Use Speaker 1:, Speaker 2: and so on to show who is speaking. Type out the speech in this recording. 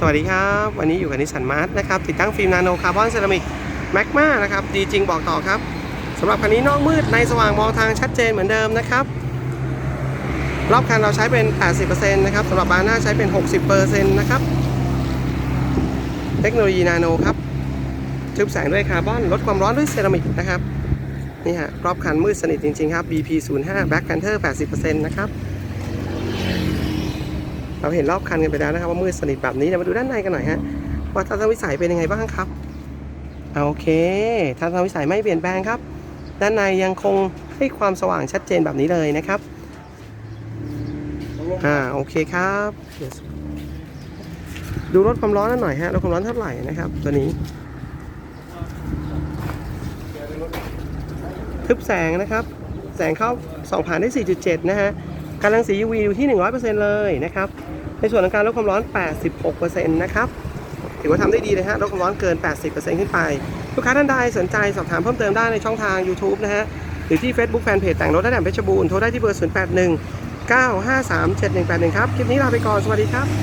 Speaker 1: สวัสดีครับ วันนี้อยู่กับนิสสันมาร์ทนะครับ ติดตั้งฟิล์มนาโนคาร์บอนเซรามิกแมกมานะครับ ดีจริงบอกต่อครับสำหรับคันนี้นอกมืดในสว่างมองทางชัดเจนเหมือนเดิมนะครับ รอบคันเราใช้เป็น 80%นะครับสำหรับบานหน้าใช้เป็น 60%นะครับ เทคโนโลยีนาโนครับทึบแสงด้วยคาร์บอน ลดความร้อนด้วยเซรามิกนะครับนี่ฮะรอบคันมืดสนิทจริงๆครับ BP05 Black Panther 80%นะครับ เราเห็นรอบคันกันไปแล้วนะครับว่ามืดสนิทแบบนี้เดี๋ยวมาดูด้านในกันหน่อยฮะว่าทัศนวิสัยเป็นยังไงบ้างครับโอเคทัศนวิสัยไม่เปลี่ยนแปลงครับ ด้านในยังคงให้ความสว่างชัดเจนแบบนี้เลยนะครับอ่าโอเคครับ ดูลดความร้อนนั่นหน่อยฮะลดความร้อนเท่าไหร่นะครับ ตัวนี้ทึบแสงนะครับ แสงเข้าส่องผ่านได้ 4.7 นะฮะ การรังสี UV อยู่ที่ 100%เลยนะครับในส่วนของการลดความร้อน 86%นะครับถือว่าทำได้ดีเลยฮะลดความร้อนเกิน 80%ขึ้นไป ลูกค้าท่านใดสนใจสอบถามเพิ่มเติมได้ในช่องทาง YouTube นะฮะ หรือที่ Facebook Fanpage แต่งรถและแดมเพชรบูรณ์ โทรได้ที่เบอร์ 081 953 7181 ครับ คลิปนี้ลาไปก่อน สวัสดีครับ